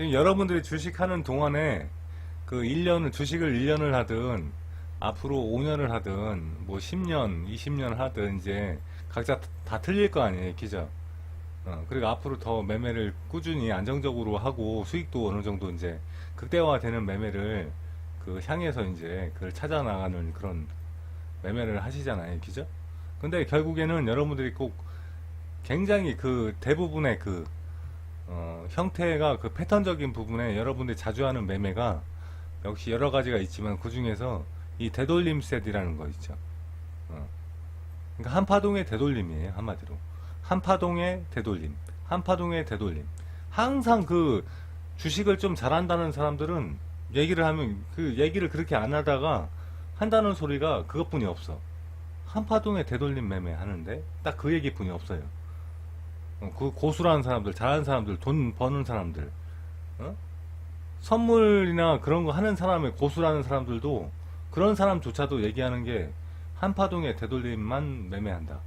지금 여러분들이 주식하는 동안에 그 1년을 주식을 1년을 하든 앞으로 5년을 하든 뭐 10년, 20년 하든 이제 각자 다 틀릴 거 아니에요, 기죠? 어, 그리고 앞으로 더 매매를 꾸준히 안정적으로 하고 수익도 어느 정도 이제 극대화되는 매매를 그 향해서 이제 그걸 찾아 나가는 그런 매매를 하시잖아요, 기죠? 근데 결국에는 여러분들이 꼭 굉장히 그 대부분의 그 어, 형태가 그 패턴적인 부분에 여러분들이 자주 하는 매매가 역시 여러 가지가 있지만 그 중에서 이 되돌림 셋이라는 거 있죠. 어. 그러니까 한 파동의 되돌림이에요 한마디로 한 파동의 되돌림, 한 파동의 되돌림. 항상 그 주식을 좀 잘한다는 사람들은 얘기를 하면 그 얘기를 그렇게 안 하다가 한다는 소리가 그것뿐이 없어. 한 파동의 되돌림 매매 하는데 딱 그 얘기뿐이 없어요. 어, 그 고수라는 사람들, 잘하는 사람들, 돈 버는 사람들, 어? 선물이나 그런 거 하는 사람의 고수라는 사람들도 그런 사람조차도 얘기하는 게 한파동의 되돌림만 매매한다.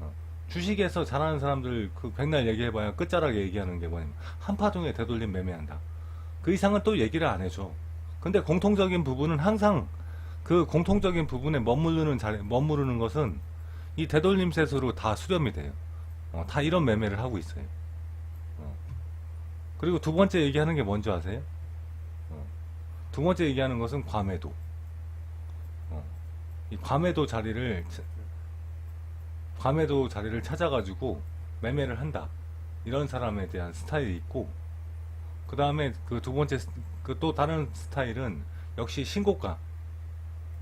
어, 주식에서 잘하는 사람들 그 백날 얘기해봐야 끝자락에 얘기하는 게 뭐냐면 한파동의 되돌림 매매한다. 그 이상은 또 얘기를 안 해줘. 근데 공통적인 부분은 항상 그 공통적인 부분에 머무르는 자리, 머무르는 것은 이 되돌림 셋으로 다 수렴이 돼요. 어, 다 이런 매매를 하고 있어요. 어. 그리고 두 번째 얘기하는 게 뭔지 아세요? 어. 두 번째 얘기하는 것은 과매도. 어. 이 과매도 자리를 차- 과매도 자리를 찾아가지고 매매를 한다. 이런 사람에 대한 스타일이 있고, 그 다음에 그 두 번째 그 또 다른 스타일은 역시 신고가.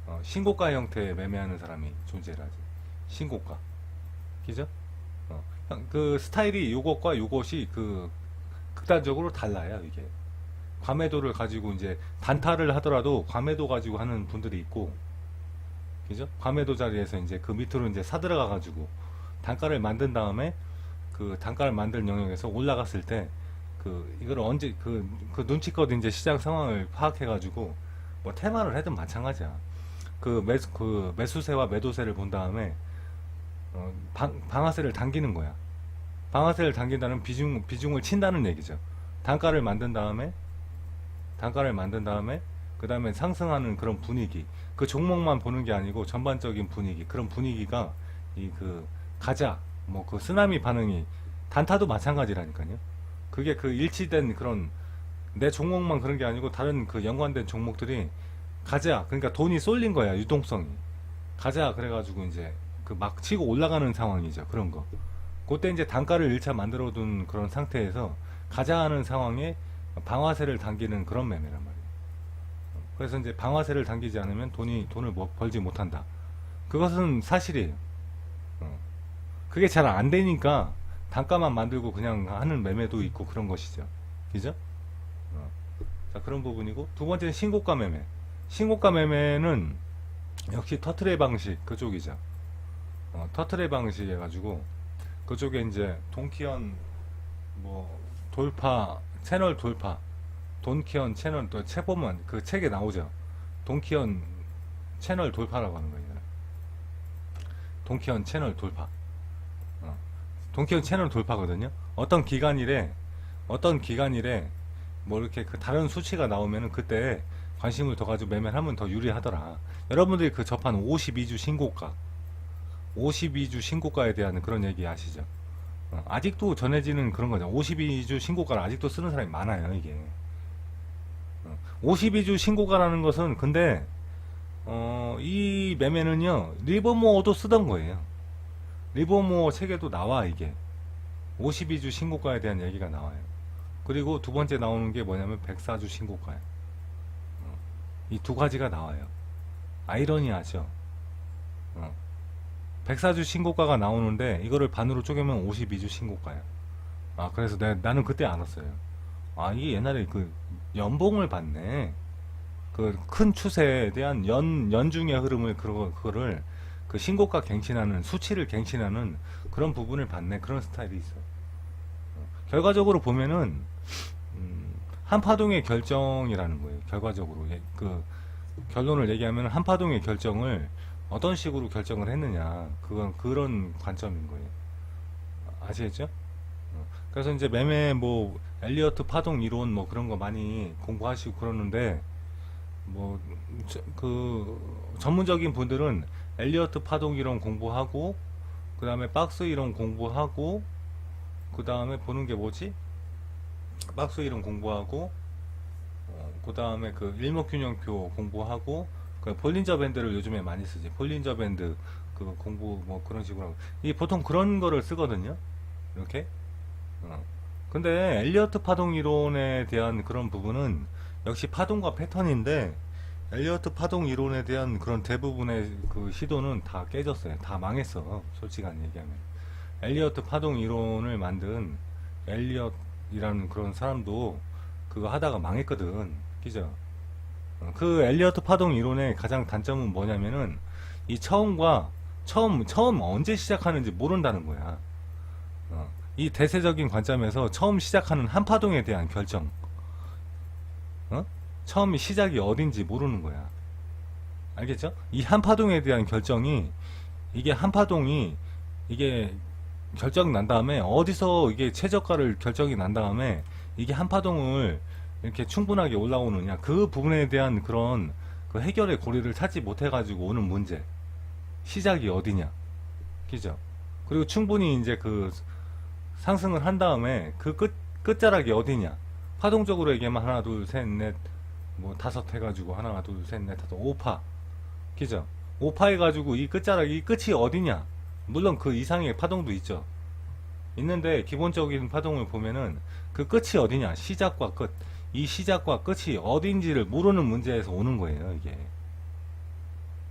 어, 신고가 형태의 매매하는 사람이 존재를 하지. 신고가. 그죠? 그 스타일이 요것과 요것이 그 극단적으로 달라요, 이게. 과매도를 가지고 이제 단타를 하더라도 과매도 가지고 하는 분들이 있고, 그죠? 과매도 자리에서 이제 그 밑으로 이제 사들어가 가지고 단가를 만든 다음에 그 단가를 만들 영역에서 올라갔을 때 그 이걸 언제 그, 그 눈치껏 이제 시장 상황을 파악해 가지고 뭐 테마를 해도 마찬가지야. 그 매수 그 매수세와 매도세를 본 다음에 어, 방, 방아쇠를 당기는 거야. 방아쇠를 당긴다는 비중 비중을 친다는 얘기죠. 단가를 만든 다음에 단가를 만든 다음에 그 다음에 상승하는 그런 분위기 그 종목만 보는 게 아니고 전반적인 분위기 그런 분위기가 이 그 가자 뭐 그 쓰나미 반응이 단타도 마찬가지라니까요. 그게 그 일치된 그런 내 종목만 그런 게 아니고 다른 그 연관된 종목들이 가자 그러니까 돈이 쏠린 거야 유동성이 가자 그래가지고 이제 그 막 치고 올라가는 상황이죠 그런 거. 그때 이제 단가를 1차 만들어 둔 그런 상태에서 가자 하는 상황에 방아쇠를 당기는 그런 매매란 말이에요. 그래서 이제 방아쇠를 당기지 않으면 돈이 돈을 뭐 벌지 못한다. 그것은 사실이에요. 어. 그게 잘 안 되니까 단가만 만들고 그냥 하는 매매도 있고 그런 것이죠. 그죠? 어. 자 그런 부분이고 두 번째는 신고가 매매. 신고가 매매는 역시 터트레 방식 그쪽이죠 어, 터트레 방식 해가지고 그쪽에 이제 동키언 뭐 돌파 채널 돌파 돈키언 채널 또 책 보면 그 책에 나오죠. 돈키언 채널 돌파라고 하는 거예요. 돈키언 채널 돌파. 어. 돈키언 채널 돌파거든요. 어떤 기간이래 어떤 기간이래 뭐 이렇게 그 다른 수치가 나오면은 그때 관심을 더 가지고 매매를 하면 더 유리하더라. 여러분들이 그 접한 52주 신고가 52주 신고가에 대한 그런 얘기 아시죠? 어, 아직도 전해지는 그런 거죠. 52주 신고가를 아직도 쓰는 사람이 많아요, 이게. 어, 52주 신고가라는 것은 근데 어, 이 매매는요. 리버모어도 쓰던 거예요. 리버모어 책에도 나와 이게. 52주 신고가에 대한 얘기가 나와요. 그리고 두 번째 나오는 게 뭐냐면 104주 신고가예요. 이 두 가지가 나와요. 아이러니하죠. 어. 104주 신고가가 나오는데 이거를 반으로 쪼개면 52주 신고가야. 아 그래서 내, 나는 그때 알았어요. 아 이게 옛날에 그 연봉을 받네. 그 큰 추세에 대한 연 연중의 흐름을 그거 그거를 그 신고가 갱신하는 수치를 갱신하는 그런 부분을 받네. 그런 스타일이 있어. 어, 결과적으로 보면은 음, 한파동의 결정이라는 거예요. 결과적으로 예, 그 결론을 얘기하면 한파동의 결정을 어떤 식으로 결정을 했느냐 그건 그런 관점인 거예요 아시겠죠? 어, 그래서 이제 매매 뭐 엘리어트 파동 이론 뭐 그런 거 많이 공부하시고 그러는데 뭐 그 전문적인 분들은 엘리어트 파동 이론 공부하고 그 다음에 박스 이론 공부하고 그 다음에 보는 게 뭐지? 박스 이론 공부하고 그 다음에 그 일목균형표 공부하고 그 폴린저 밴드를 요즘에 많이 쓰지 폴린저 밴드 그 공부 뭐 그런 식으로. 이 보통 그런 거를 쓰거든요 이렇게 어. 근데 엘리어트 파동 이론에 대한 그런 부분은 역시 파동과 패턴인데 엘리어트 파동 이론에 대한 그런 대부분의 그 시도는 다 깨졌어요. 다 망했어. 솔직한 얘기하면. 엘리어트 파동 이론을 만든 엘리엇이라는 그런 사람도 그거 하다가 망했거든. 그죠? 어, 그 엘리어트 파동 이론의 가장 단점은 뭐냐면은 이 처음과 처음 처음 언제 시작하는지 모른다는 거야. 어, 이 대세적인 관점에서 처음 시작하는 한 파동에 대한 결정. 어? 처음이 시작이 어딘지 모르는 거야. 알겠죠? 이 한 파동에 대한 결정이 이게 한 파동이 이게 결정 난 다음에 어디서 이게 최저가를 결정이 난 다음에 이게 한 파동을 이렇게 충분하게 올라오느냐. 그 부분에 대한 그런 그 해결의 고리를 찾지 못해 가지고 오는 문제. 시작이 어디냐. 그죠? 그리고 충분히 이제 그 상승을 한 다음에 그 끝 끝자락이 어디냐. 파동적으로 얘기하면 하나 둘셋넷뭐 다섯 해가지고 하나 둘셋넷 다섯 오파. 그죠? 오파 해가지고 이 끝자락 이 끝이 어디냐. 물론 그 이상의 파동도 있죠. 있는데 기본적인 파동을 보면은 그 끝이 어디냐. 시작과 끝 이 시작과 끝이 어딘지를 모르는 문제에서 오는 거예요 이게.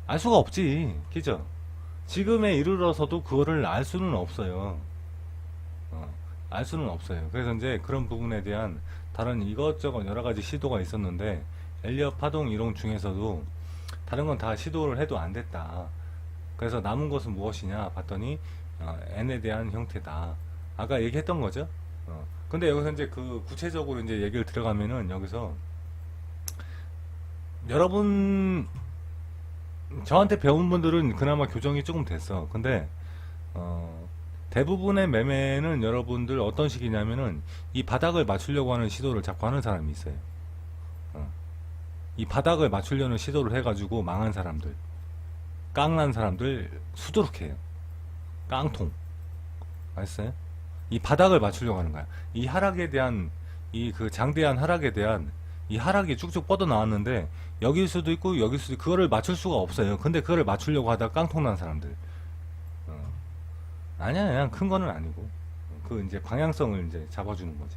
알 수가 없지 그죠? 지금에 이르러서도 그거를 알 수는 없어요. 어, 알 수는 없어요. 그래서 이제 그런 부분에 대한 다른 이것저것 여러 가지 시도가 있었는데 엘리엇 파동 이론 중에서도 다른 건 다 시도를 해도 안 됐다. 그래서 남은 것은 무엇이냐 봤더니 어, n에 대한 형태다. 아까 얘기했던 거죠? 어, 근데 여기서 이제 그 구체적으로 이제 얘기를 들어가면은 여기서 여러분 저한테 배운 분들은 그나마 교정이 조금 됐어. 근데 어, 대부분의 매매는 여러분들 어떤 식이냐면은 이 바닥을 맞추려고 하는 시도를 자꾸 하는 사람이 있어요. 어. 이 바닥을 맞추려는 시도를 해가지고 망한 사람들, 깡난 사람들 수두룩해요. 깡통. 알았어요? 이 바닥을 맞추려고 하는 거야. 이 하락에 대한 이 그 장대한 하락에 대한 이 하락이 쭉쭉 뻗어 나왔는데 여길 수도 있고 여길 수도 있고 그거를 맞출 수가 없어요. 근데 그거를 맞추려고 하다가 깡통 난 사람들. 어. 아니야, 그냥 큰 거는 아니고 그 이제 방향성을 이제 잡아주는 거지.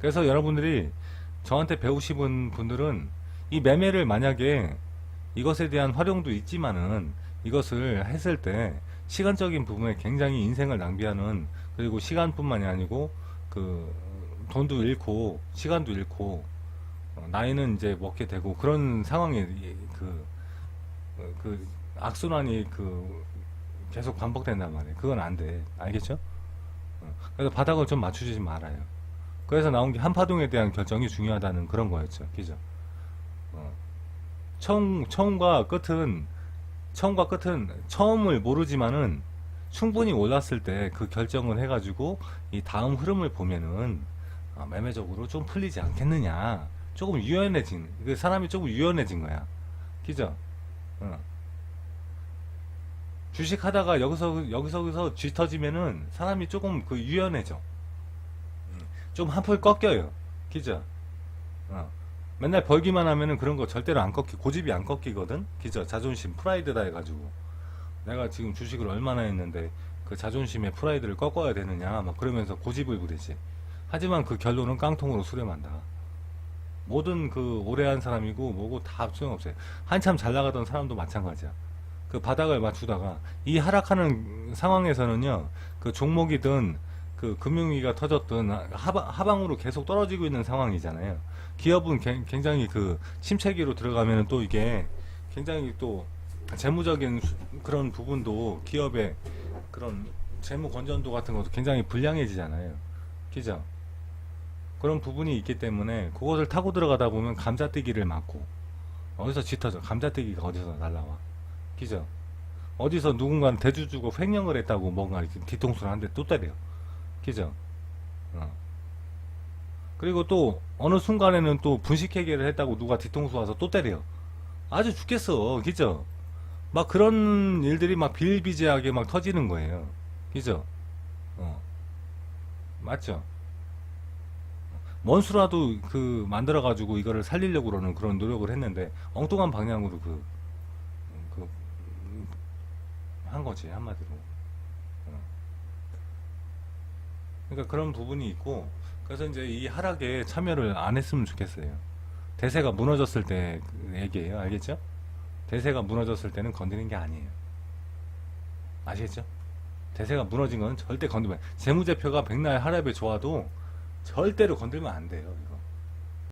그래서 여러분들이 저한테 배우시는 분들은 이 매매를 만약에 이것에 대한 활용도 있지만은 이것을 했을 때 시간적인 부분에 굉장히 인생을 낭비하는 그리고 시간뿐만이 아니고 그 돈도 잃고 시간도 잃고 어, 나이는 이제 먹게 되고 그런 상황이 그, 어, 그 악순환이 그 계속 반복된단 말이에요. 그건 안 돼. 알겠죠? 어, 그래서 바닥을 좀 맞추지 말아요. 그래서 나온 게 한파동에 대한 결정이 중요하다는 그런 거였죠. 그죠? 어. 처음, 처음과 끝은, 처음과 끝은 처음을 모르지만은 충분히 올랐을 때 그 결정을 해가지고 이 다음 흐름을 보면은 어, 매매적으로 좀 풀리지 않겠느냐. 조금 유연해진, 그 사람이 조금 유연해진 거야. 그죠? 어. 주식 하다가 여기서, 여기서, 여기서 쥐 터지면은 사람이 조금 그 유연해져. 음, 좀 한풀 꺾여요. 그죠? 어. 맨날 벌기만 하면은 그런 거 절대로 안 꺾이, 고집이 안 꺾이거든? 그죠? 자존심, 프라이드다 해가지고. 내가 지금 주식을 얼마나 했는데 그 자존심의 프라이드를 꺾어야 되느냐, 막 그러면서 고집을 부리지. 하지만 그 결론은 깡통으로 수렴한다. 모든 그 오래 한 사람이고 뭐고 다 소용없어요. 한참 잘 나가던 사람도 마찬가지야. 그 바닥을 맞추다가 이 하락하는 상황에서는요, 그 종목이든 그 금융위기가 터졌든 하방, 하방으로 계속 떨어지고 있는 상황이잖아요. 기업은 개- 굉장히 그 침체기로 들어가면 또 이게 굉장히 또 재무적인 수- 그런 부분도 기업의 그런 재무 건전도 같은 것도 굉장히 불량해지잖아요. 그죠? 그런 부분이 있기 때문에 그것을 타고 들어가다 보면 감자뜨기를 맞고 어디서 짙어져 감자뜨기가 어디서 날라와 그죠 어디서 누군가는 대주 주고 횡령을 했다고 뭔가 이렇게 뒤통수를 한 대 또 때려 그죠 어. 그리고 또 어느 순간에는 또 분식회계를 했다고 누가 뒤통수 와서 또 때려. 아주 죽겠어. 그죠? 막 그런 일들이 막 비일비재하게 막 터지는 거예요. 그죠? 어. 맞죠? 원수라도 그 만들어 가지고 이거를 살리려고 그러는 그런 노력을 했는데 엉뚱한 방향으로 그, 그, 한 거지, 한마디로. 어. 그러니까 그런 부분이 있고, 그래서 이제 이 하락에 참여를 안 했으면 좋겠어요. 대세가 무너졌을 때 얘기예요. 알겠죠? 대세가 무너졌을 때는 건드리는 게 아니에요. 아시겠죠? 대세가 무너진 건 절대 건드리면. 재무제표가 백날 하락에 좋아도 절대로 건들면 안 돼요.